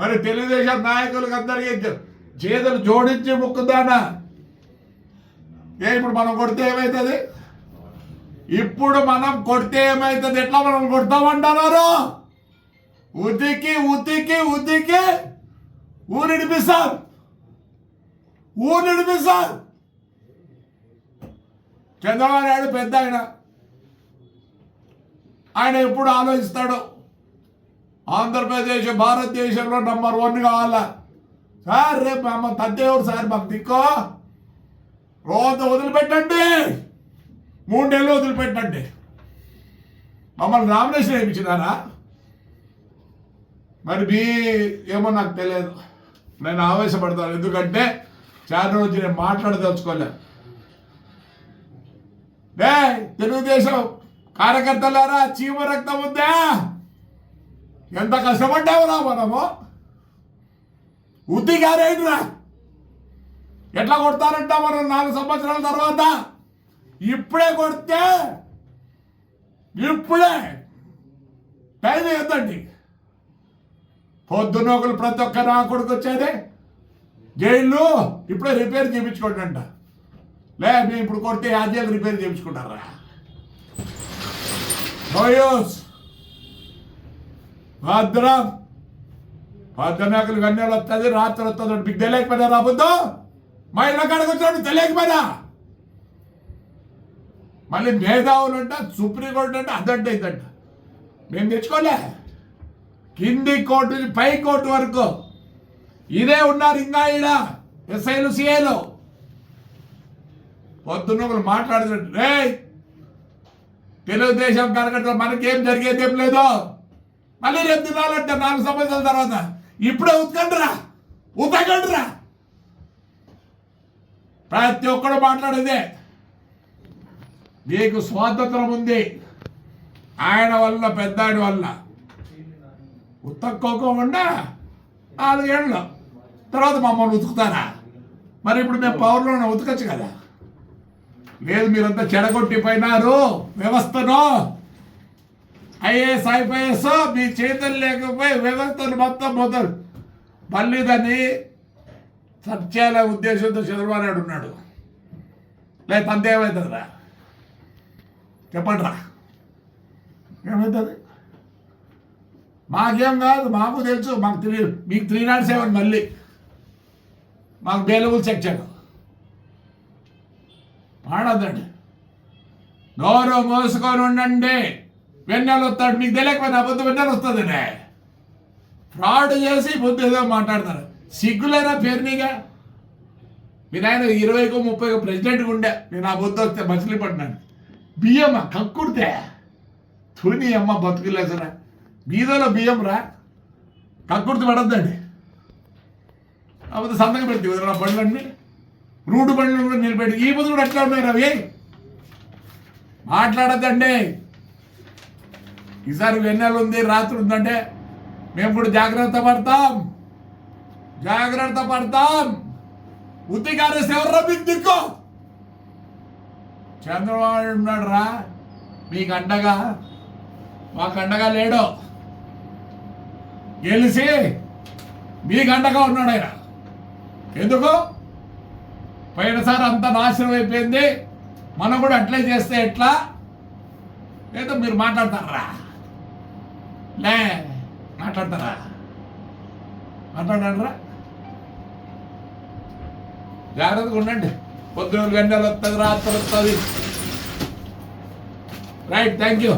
మరి తెలుగుదేశం నాయకులకు అందరికీ చేతులు జోడించి ముక్కుదానా? ఏ ఇప్పుడు మనం కొడితే ఏమవుతుంది ఇప్పుడు మనం కొడితే ఏమవుతుంది ఎట్లా మనం కొడతామంటున్నారు ఉతికి ఉతికి ఉతికి. ఊరిడిపిస్తారు ఊరిడిపిస్తారు చంద్రబాబు నాయుడు పెద్ద ఆయన. ఆయన ఎప్పుడు ఆలోచిస్తాడు? ఆంధ్రప్రదేశ్ భారతదేశంలో నంబర్ వన్ కావాలా. సార్ రేపు అమ్మ తద్దేవుడు సార్ మాకు దిక్కో. రోజు వదిలిపెట్టండి. నెలలు వదిలిపెట్టండి. మమ్మల్ని నామినేషన్ వేయించినారా మరి మీ ఏమో నాకు తెలియదు. నేను ఆవేశపడతాను. ఎందుకంటే చాలా రోజు నేను మాట్లాడదలుచుకోలే. డే తెలుగుదేశం కార్యకర్తలారా చీమ రక్తం ఉందా? ఎంత కష్టపడ్డావురా మనము? ఉద్ది గారేంటిరా ఎట్లా కొడతారంట మనం నాలుగు సంవత్సరాల తర్వాత? ఇప్పుడే కొడితే ఇప్పుడే. టైం ఎంతండి? పొద్దున్న ఒకరు ప్రతి ఒక్క నా కొడుకు వచ్చేదే జైలు ఇప్పుడే రిపేర్ చేయించుకోండి అంట లే మేము ఇప్పుడు కొడితే యాజ్యాలు రిపేర్ చేయించుకుంటారా? నోయూస్ భద్రం. పద్దనాకులు వెన్నెలు వస్తుంది రాత్రి వస్తుంది తెలియకపోయినా రాబోద్దు మా ఇళ్ళ కాడకు వచ్చినప్పుడు తెలియకపోయినా. మళ్ళీ మేధావులు అంట సుప్రీంకోర్టు అంటే అదంట ఇదంట. మేము తెచ్చుకోలే. కింది కోర్టు పై కోర్టు వరకు. ఇదే ఉన్నారు ఇంకా ఈడ ఎస్ఐలు సిఐలు. పొద్దున్న ఒకరు మాట్లాడుతున్నట్టు రే తెలుగుదేశం కార్యకర్తలు మనకేం జరిగేది ఏం లేదు? మళ్ళీ రేపు తినాలంటే నాలుగు సంవత్సరాల తర్వాత. ఇప్పుడే ఉతకండిరా. ఉతకండిరా. ప్రతి ఒక్కడు మాట్లాడేదే. మీకు స్వాతంత్రం ఉంది. ఆయన వల్ల పెద్దాడి వల్ల. ఉతక్కోకుండా నాలుగేళ్ళు. తర్వాత మమ్మల్ని ఉతుకుతారా? మరి ఇప్పుడు మేము పౌరులను ఉతకచ్చు కదా. లేదు మీరంతా చెడగొట్టిపోయినారు. వ్యవస్థను. ఐఏఎస్ ఐపీఎస్ మీ చేతులు లేకపోయి వ్యవస్థను మొత్తం మొదలు. మళ్ళీ దాన్ని సత్యాల ఉద్దేశంతో చంద్రబాబు నాయుడు ఉన్నాడు. లేదు అంతే చెప్పండిరా. చెప్పండి రా ఏమవుతుంది మాకేం కాదు మాకు తెలుసు మాకు త్రీ మీకు త్రీ నాట్ సెవెన్ మళ్ళీ. మాకు బెయిలబుల్ సెక్షన్ మాడద్దండి నోరు మోసుకొని ఉండండి. వెన్నెలు వస్తాడు మీకు తెలియకపోయినా అబద్ధం వెన్నెలు వస్తుందినే ఫ్రాడ్ చేసి బుద్ధి ఏదో మాట్లాడతారు. సిగ్గులేరా పేరునిగా మీ నాయన ఇరవైకో ముప్పైకో ప్రెసిడెంట్గా ఉండే. నేను ఆ బుద్ధి వస్తే మచిలీపట్నాను బియ్యం కక్కుడితే. తుని అమ్మ బతుకులేసరా బీదలో బియ్యం రా. కక్కుడితే పడద్దండి. కాకపోతే సంతకం పెడితే వదిలిన బండ్లన్నీ? రూడు బండ్లు కూడా నిలబెట్టి. ఈ బుద్ధి కూడా ఎట్లా ఉన్నాయి రవి మాట్లాడద్దండి. ఈసారి వెన్నెల ఉంది రాత్రి ఉందంటే మేము కూడా జాగ్రత్త పడతాం. జాగ్రత్త పడతాం. ఉత్తికారేసి ఎవర్రా మీకు దిక్కు? చంద్రబాబు ఉన్నాడు రా మీకు అండగా మాకు అండగా లేడు. గెలిచి మీకు అండగా ఉన్నాడు ఆయన. ఎందుకు? పోయినసారి అంత నాశనం అయిపోయింది. మనం కూడా అట్లే చేస్తే ఎట్లా? ఏదో మీరు మాట్లాడతారా? లే మాట్లాడతారా? మాట్లాడరా జాగ్రత్తగా ఉండండి. పొద్దున గంటలు వస్తుంది రాత్రి వస్తుంది రైట్ థ్యాంక్ యూ